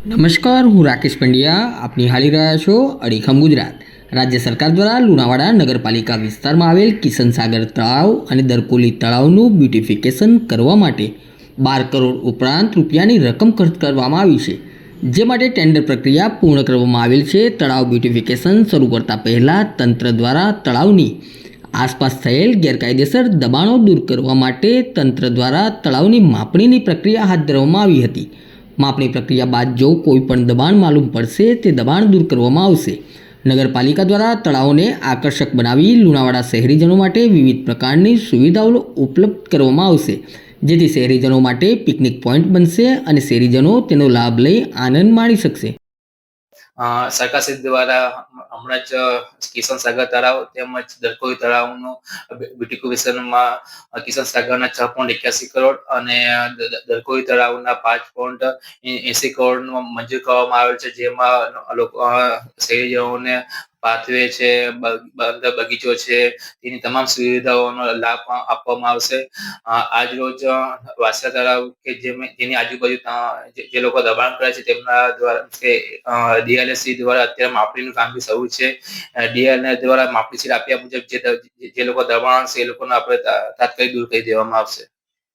નમસ્કાર, હું રાકેશ પંડ્યા. આપ નિહાળી રહ્યા છો અડીખમ ગુજરાત. રાજ્ય સરકાર દ્વારા લુણાવાડા નગરપાલિકા વિસ્તારમાં આવેલ કિશન સાગર તળાવ અને દરકોલી તળાવનું બ્યુટિફિકેશન કરવા માટે બાર કરોડ ઉપરાંત રૂપિયાની રકમ ખર્ચ કરવામાં આવી છે. જે માટે ટેન્ડર પ્રક્રિયા પૂર્ણ કરવામાં આવેલ છે. તળાવ બ્યુટિફિકેશન શરૂ કરતા પહેલાં તંત્ર દ્વારા તળાવની આસપાસ થયેલ ગેરકાયદેસર દબાણો દૂર કરવા માટે તંત્ર દ્વારા તળાવની માપણીની પ્રક્રિયા હાથ ધરવામાં આવી હતી. માપણી પ્રક્રિયા બાદ જો કોઈ પણ દબાણ માલુમ પડશે, તે દબાણ દૂર કરવામાં આવશે. નગરપાલિકા દ્વારા તળાવને આકર્ષક બનાવી લુણાવાડા શહેરીજનો માટે વિવિધ પ્રકારની સુવિધાઓ ઉપલબ્ધ કરવામાં આવશે. જેથી શહેરીજનો માટે પિકનિક પોઈન્ટ બનશે અને શહેરીજનો તેનો લાભ લઈ આનંદ માણી શકશે. સરકારશ્રી દ્વારા હમણાં જ કિશન સાગર તળાવ તેમજ દરકોઈ તળાવનું બ્યુટિફિકેશનમાં કિશન સાગરના છ પોઈન્ટ એક્યાસી કરોડ અને દરકોઈ તળાવના પાંચ પોઈન્ટ એસી કરોડનું મંજૂર કરવામાં આવેલ છે, જેમાં લોકો શહેરીઓને પાથવે છે બગીચો છે, તેની તમામ સુવિધાઓનો લાભ આપવામાં આવશે. આજ રોજ વાસા તળાવ કે જેની આજુબાજુ જે લોકો દબાણ કરે છે તેમના દ્વારા, કે ડીએલએસસી દ્વારા અત્યારે માપણીનું કામ બી શરૂ છે. ડીએલએ દ્વારા માપણી સીટ આપ્યા મુજબ જે લોકો દબાણ છે એ લોકોને આપણે તાત્કાલિક દૂર કરી દેવામાં આવશે.